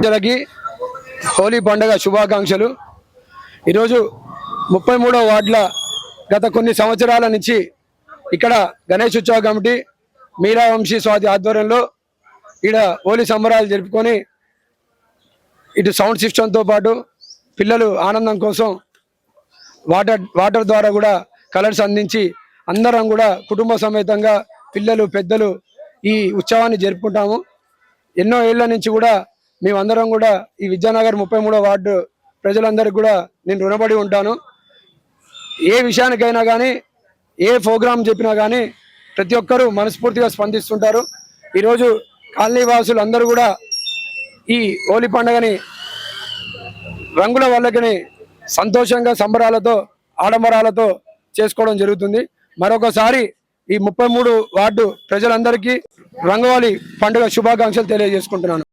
ప్రజలకి హోలీ పండుగ శుభాకాంక్షలు. ఈరోజు ముప్పై మూడో వార్డుల గత కొన్ని సంవత్సరాల నుంచి ఇక్కడ గణేష్ ఉత్సవ కమిటీ మీరా వంశీ స్వాతి ఆధ్వర్యంలో ఇక్కడ హోలీ సంబరాలు జరుపుకొని ఇటు సౌండ్ సిస్టంతో పాటు పిల్లలు ఆనందం కోసం వాటర్ వాటర్ ద్వారా కూడా కలర్స్ అందించి అందరం కూడా కుటుంబ సమేతంగా పిల్లలు పెద్దలు ఈ ఉత్సవాన్ని జరుపుకుంటాము. ఎన్నో ఏళ్ళ నుంచి కూడా మేమందరం కూడా ఈ విద్యానగర్ ముప్పై మూడో వార్డు ప్రజలందరికీ కూడా నేను రుణపడి ఉంటాను. ఏ విషయానికైనా కానీ ఏ ప్రోగ్రాం చెప్పినా కానీ ప్రతి ఒక్కరూ మనస్ఫూర్తిగా స్పందిస్తుంటారు. ఈరోజు కాలనీ వాసులు అందరూ కూడా ఈ హోలీ పండుగని రంగుల వల్లకని సంతోషంగా సంబరాలతో ఆడంబరాలతో చేసుకోవడం జరుగుతుంది. మరొకసారి ఈ ముప్పై మూడు వార్డు ప్రజలందరికీ రంగవల్లి పండుగ శుభాకాంక్షలు తెలియజేసుకుంటున్నాను.